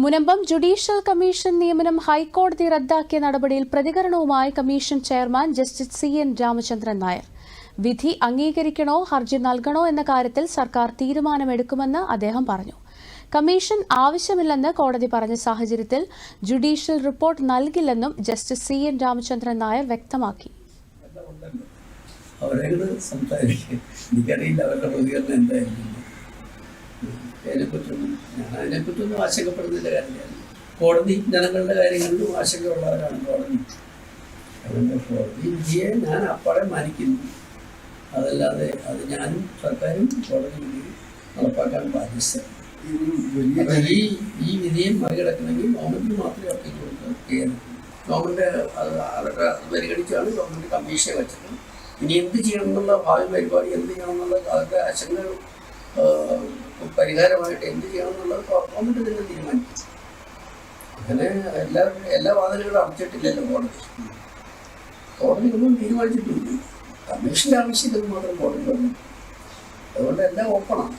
Munambam judicial commission നിയമനം ഹൈക്കോടതി റദ്ദാക്കിയ നടപടിയിൽ പ്രതികരണവുമായി commission chairman justice C N Ramachandran Nair. വിധി അംഗീകരിക്കണോ ഹർജി നൽകണോ എന്ന കാര്യത്തിൽ സർക്കാർ തീരുമാനമെടുക്കുമെന്ന് അദ്ദേഹം പറഞ്ഞു. കമ്മീഷൻ ആവശ്യമില്ലെന്ന് കോടതി പറഞ്ഞ സാഹചര്യത്തിൽ judicial report നൽകില്ലെന്നും justice C N Ramachandran Nair വ്യക്തമാക്കി. സംസാരിക്കും. എനിക്കറിയില്ല അവരുടെ പ്രതികരണം എന്തായിരിക്കും. അതിനെപ്പറ്റൊന്നും ഞാൻ അതിനെപ്പറ്റൊന്നും ആശങ്കപ്പെടുന്നില്ല കാര്യമില്ല. കോടതി ജനങ്ങളുടെ കാര്യങ്ങളിലും ആശങ്കയുള്ളവരാണ് കോടതി. അതുകൊണ്ട് കോടതി വിധിയെ ഞാൻ അപ്പാടെ മാനിക്കുന്നു. അതല്ലാതെ അത് ഞാനും സർക്കാരും കോടതി വിധി നടപ്പാക്കാൻ ബാധ്യസ്ഥ ഈ ഈ വിധിയെ മറികടക്കണമെങ്കിൽ ഗവൺമെന്റിന് മാത്രമേ അപ്പീൽ കൊടുക്കാൻ ചെയ്യാൻ ഗവൺമെന്റ് അത് അതൊക്കെ പരിഗണിച്ചാണ് ഗവൺമെന്റ് കമ്മീഷനെ വെച്ചത്. ഇനി എന്ത് ചെയ്യണം എന്നുള്ള ഭാവി പരിപാടി എന്ത് ചെയ്യണം എന്നുള്ള അതൊക്കെ ആശങ്കകൾ ആ, പരിഹാരമായിട്ട് എന്ത് ചെയ്യണം എന്നുള്ളത് ഗവൺമെന്റ് തന്നെ തീരുമാനിക്കും അങ്ങനെ എല്ലാ എല്ലാ വാതിലുകളും അടച്ചിട്ടില്ലല്ലോ കോടതി. കോടതി ഒന്നും തീരുമാനിച്ചിട്ടില്ല. കമ്മീഷന്റെ ആവശ്യമില്ലെന്ന് മാത്രം കോടതി പറഞ്ഞു. അതുകൊണ്ട് എല്ലാം ഓപ്പണാണ്